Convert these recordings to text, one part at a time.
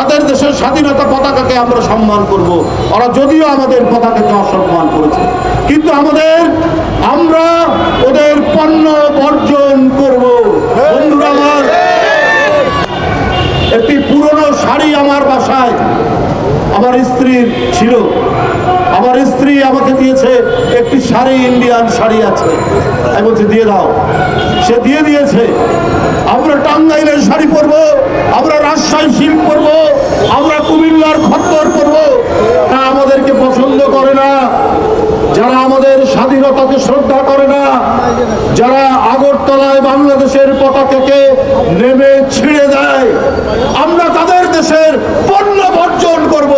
তাদের দেশের স্বাধীনতা পতাকাকে আমরা সম্মান করব। ওরা যদিও আমাদের পতাকাকে অসম্মান করেছে কিন্তু আমাদের, আমরা ওদের পণ্য বর্জন করব বন্ধুরা আমার, একটি পুরনো শাড়ি আমার বাসায় আমার স্ত্রীর ছিল। আমার স্ত্রী আমাকে দিয়েছে একটি শাড়ি, ইন্ডিয়ান শাড়ি আছে। আমি বলছি, দিয়ে দাও। সে দিয়ে দিয়েছে, আমরা টাঙ্গাইলের শাড়ি পরবো, আমরা রাজশাহী শিল্প পরবো, আমরা কুমিল্লার খত্তর পরবো। তা আমাদেরকে পছন্দ করে না। যারা আমাদের স্বাধীনতাকে শ্রদ্ধা করে না, যারা আগরতলায় বাংলাদেশের পতাকাকে নেমে ছিঁড়ে দেয় আমরা তাদের দেশের পণ্য বর্জন করব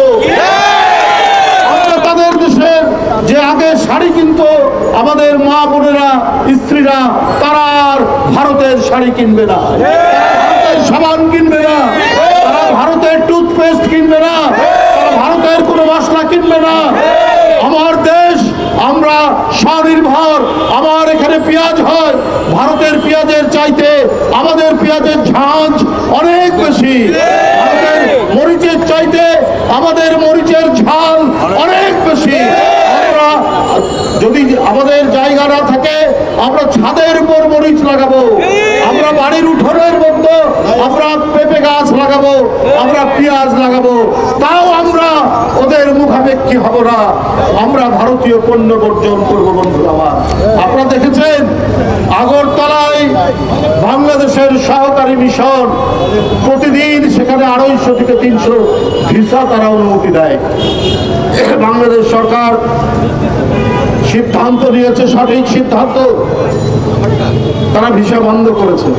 আমরা তাদের দেশের যে আগে শাড়ি কিনতো, আমাদের মা বোনেরা, স্ত্রীরা, তারা আর ভারতের শাড়ি কিনবে না। ভারতের সাবান কিনবে না। তারা ভারতের টুথপেস্ট কিনবে না। তারা ভারতের কোনো মশলা কিনবে না। আমার দেশ, আমরা স্বনির্ভর। আমার এখানে পেঁয়াজ হয়। ভারতের পেঁয়াজের চাইতে আমাদের পেঁয়াজের ঝাঁঝ অনেক বেশি। মরিচের চাইতে আমাদের মরিচের ঝাল অনেক বেশি আমরা যদি আমাদের জায়গা থাকে, আমরা ছাদের উপর মরিচ লাগাবো। আমরা বাড়ির উঠোনের মধ্যে আমরা পেঁপে গাছ লাগাবো, আমরা পেঁয়াজ লাগাবো। তাও আমরা ওদের মুখাপেক্ষি হব না। আমরা ভারতীয় পণ্য বর্জন করব, বন্ধুরা আপনারা দেখেছেন আগরতলায় বাংলাদেশের সহকারী মিশন। প্রতিদিন সেখানে আড়াইশো থেকে তিনশো ভিসা তারা অনুমতি দেয়। বাংলাদেশ সরকার সিদ্ধান্ত নিয়েছে, সঠিক সিদ্ধান্ত। তারা ভিসা বন্ধ করেছে।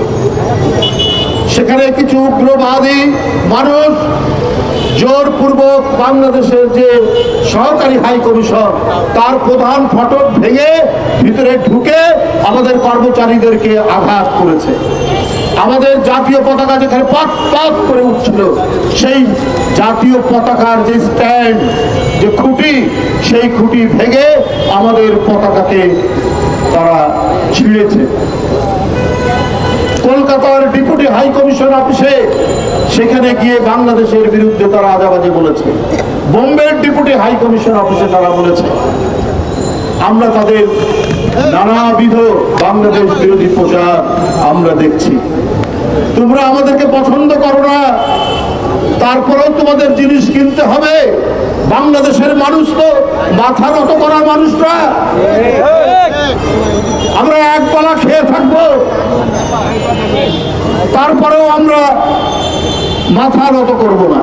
সেখানে কিছু উগ্রবাদী মানুষ জোরপূর্বক বাংলাদেশের যে সহকারী হাই কমিশন, তার প্রধান ফটক ভেঙে ভিতরে ঢুকে আমাদের কর্মচারীদেরকে আঘাত করেছে। আমাদের জাতীয় পতাকা যেখানে পাত পাত করে উঠছিল, সেই জাতীয় পতাকার যে স্ট্যান্ড যে খুঁটি, সেই খুঁটি ভেঙে আমাদের পতাকাকে তারা ছিঁড়েছে। কলকাতার ডেপুটি হাই কমিশন অফিসে সেখানে গিয়ে বাংলাদেশের বিরুদ্ধে তারা আজাবাজে বলেছে। বোম্বের ডেপুটি হাই কমিশন অফিসে তারা বলেছে, আমরা তাদের নানাবিধ বাংলাদেশ বিরোধী প্রচার আমরা দেখছি। তোমরা আমাদেরকে পছন্দ করো না, তারপরেও তোমাদের জিনিস কিনতে হবে। বাংলাদেশের মানুষ তো মাথা নত করার মানুষরা আমরা এক বেলা খেয়ে থাকব। তারপরেও আমরা মাথা নত করব না।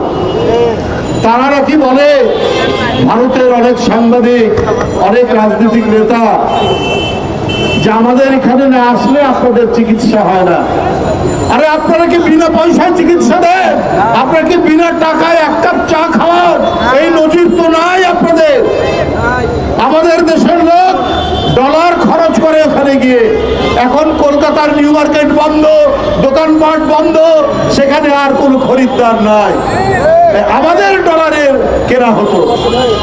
তারা নাকি বলে? ভারতের অনেক সাংবাদিক, অনেক রাজনৈতিক নেতা যে আমাদের এখানে না আসলে আপনাদের চিকিৎসা হয় না। আরে আপনারা কি বিনা পয়সায় চিকিৎসা দেন? আপনারা কি বিনা টাকায় এক কাপ চা খাওয়ান? এই নজির তো নাই আপনাদের। আমাদের দেশের লোক ডলার খরচ করে ওখানে গিয়ে। এখন কলকাতার নিউ মার্কেট বন্ধ, দোকানপাট বন্ধ, সেখানে আর কোনো খরিদ্দার নাই। আমাদের ডলারের কেনা হতো।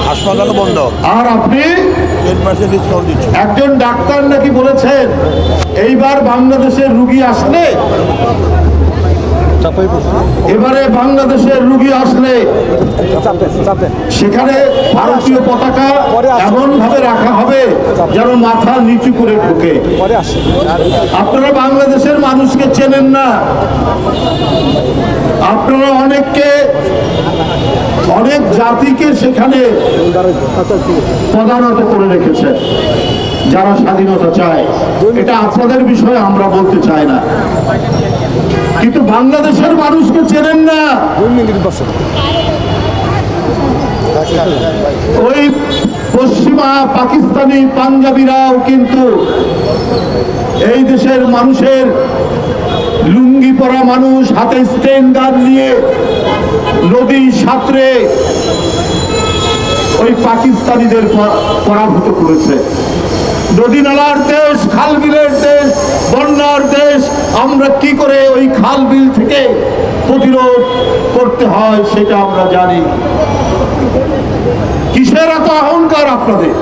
হাসপাতাল বন্ধ। আর আপনি একজন ডাক্তার নাকি বলেছেন এইবার বাংলাদেশের রুগী আসলে এবারে বাংলাদেশের রুগী আসলে সেখানে ভারতীয় পতাকা এমন ভাবে রাখা হবে যেন মাথা নিচু করে ঢুকে। আপনারা বাংলাদেশের মানুষকে চেনেন না। আপনারা অনেককে অনেক জাতিকে সেখানে প্রধানত করে রেখেছেন। যারা স্বাধীনতা চায়, এটা আপনাদের বিষয়ে আমরা বলতে চাই না। কিন্তু বাংলাদেশের মানুষকে চেনেন না। ওই পশ্চিমা পাকিস্তানি পাঞ্জাবিরাও কিন্তু এই দেশের মানুষের লুঙ্গি পরা মানুষ, হাতে স্টেন্ডার নিয়ে নদী সাঁতরে ওই পাকিস্তানিদের পরাভূত করেছে। নদী নালার দেশ খাল বিলের দেশ, বন্যার দেশ, আমরা কি করে ওই খাল বিল থেকে প্রতিরোধ করতে হয় সেটা আমরা জানি। কিসের এত অহংকার আপনাদের?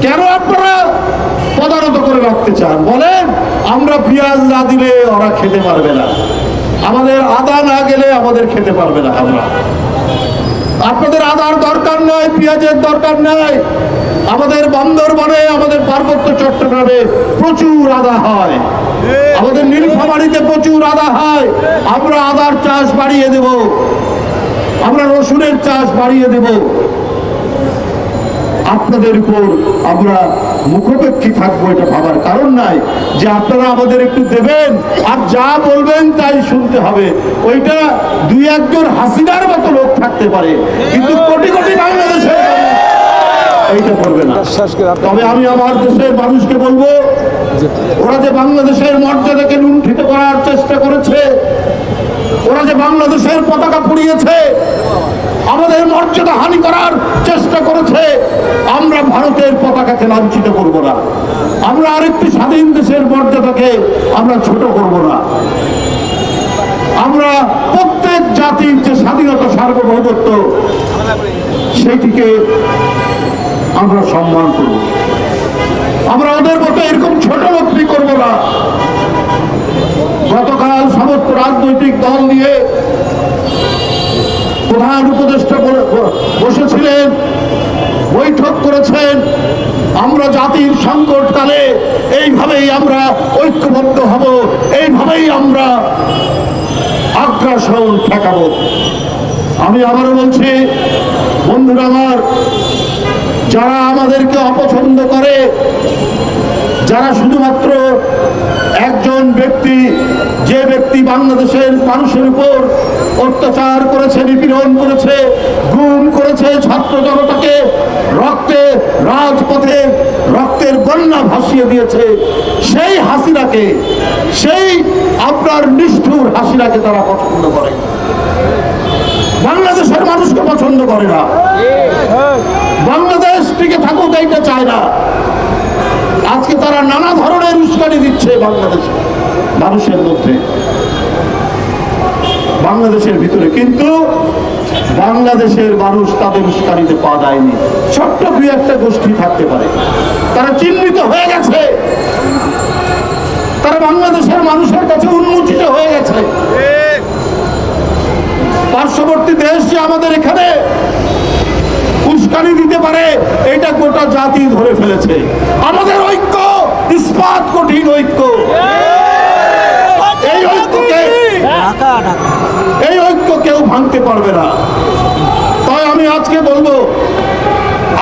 কেন আপনারা প্রধানত করে রাখতে চান? বলেন, আমরা পেঁয়াজ না দিলে ওরা খেতে পারবে না। আমাদের আদা না গেলে আমাদের খেতে পারবে না আমরা। আপনাদের আদার দরকার নাই, পেঁয়াজের দরকার নাই। আমাদের বান্দরবনে আমাদের পার্বত্য চট্টগ্রামে প্রচুর আদা হয়। আমাদের নীলফামারিতে প্রচুর আদা হয়। আমরা আদার চাষ বাড়িয়ে দেব। আমরা রসুনের চাষ বাড়িয়ে দেব। আপনাদের উপর আমরা মুখোপেক্ষী থাকব, এটা ভাবার কারণ নাই। যে আপনারা আমাদের একটু দেবেন, আর যা বলবেন তাই শুনতে হবে। ওইটা দুই একজন হাসিনার মতো লোক থাকতে পারে, কিন্তু কোটি কোটি বাংলাদেশের মানুষ এইটা করবে না। তবে আমি আমার দেশের মানুষকে বলব, ওরা যে বাংলাদেশের মর্যাদাকে লুণ্ঠিত করার চেষ্টা করেছে, ওরা যে বাংলাদেশের পতাকা পুড়িয়েছে, আমাদের মর্যাদা হানি করার চেষ্টা করেছে ভারতের পতাকাকে লাঞ্ছিত করব না। আমরা আরেকটি স্বাধীন দেশের মর্যাদাকে আমরা ছোট করব না। আমরা প্রত্যেক জাতির যে স্বাধীনতা, সার্বভৌমত্ব সেটিকে আমরা সম্মান করব। আমরা ওদের মতো এরকম ছোট লোকটি করব না। গতকাল সমস্ত রাজনৈতিক দল নিয়ে প্রধান উপদেষ্টা বসেছিলেন বৈঠক করেছেন। আমরা জাতির সংকটকালে এইভাবেই আমরা ঐক্যবদ্ধ হব, এইভাবেই আমরা আগ্রাসন ঠেকাবো। আমি আবারও বলছি, বন্ধুরা আমার, যারা আমাদেরকে অপছন্দ করে, যারা শুধুমাত্র একজন ব্যক্তি, যে ব্যক্তি বাংলাদেশের মানুষের উপর অত্যাচার করেছে, নিপীড়ন করেছে, গুম করেছে ছাত্র জনতাকে, রক্তে, রাজপথে রক্তের বন্যা ভাসিয়ে দিয়েছে, সেই হাসিনাকে, সেই আপনার নিষ্ঠুর হাসিনাকে তারা পছন্দ করে। বাংলাদেশের মানুষকে পছন্দ করে না। বাংলাদেশ টিকে থাকুক এইটা চায় না। আজকে তারা নানা ধরনের উস্কানি দিচ্ছে বাংলাদেশে, মানুষের মধ্যে। বাংলাদেশের ভিতরে কিন্তু বাংলাদেশের মানুষ তাদের উস্কানিতে পা দেয়নি। ছোট্ট দুই একটা গোষ্ঠী থাকতে পারে। তারা চিহ্নিত হয়ে গেছে। তারা বাংলাদেশের মানুষের কাছে উন্মোচিত হয়ে গেছে। পার্শ্ববর্তী দেশ যে আমাদের এখানে উস্কানি দিতে পারে এটা গোটা জাতি ধরে ফেলেছে। আমাদের ঐক্য ইস্পাত কঠিন ঐক্য। এই ঐক্যকে এই ঐক্য কেউ ভাঙতে পারবে না। তাই আমি আজকে বলব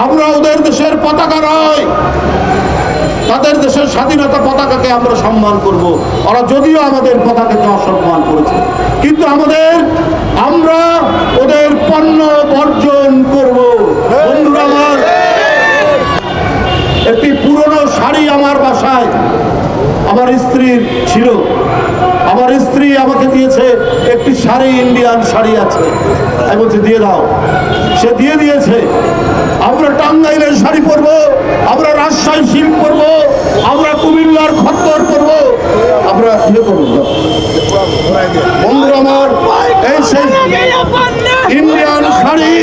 আমরা ওদের দেশের পতাকা নয় তাদের দেশের স্বাধীনতা পতাকাকে আমরা সম্মান করব। ওরা যদিও আমাদের পতাকাকে অসম্মান করেছে কিন্তু আমাদের শাড়ি আছে। আমি বলছি দিয়ে দাও। সে দিয়ে দিয়েছে। আমরা টাঙ্গাইলের শাড়ি পরব আমরা রাজশাহী শিল্প পরব আমরা কুমিল্লার খতর করব আমরা ইয়ে করব বন্ধুরা আমার এই সেই ইন্ডিয়ান শাড়ি।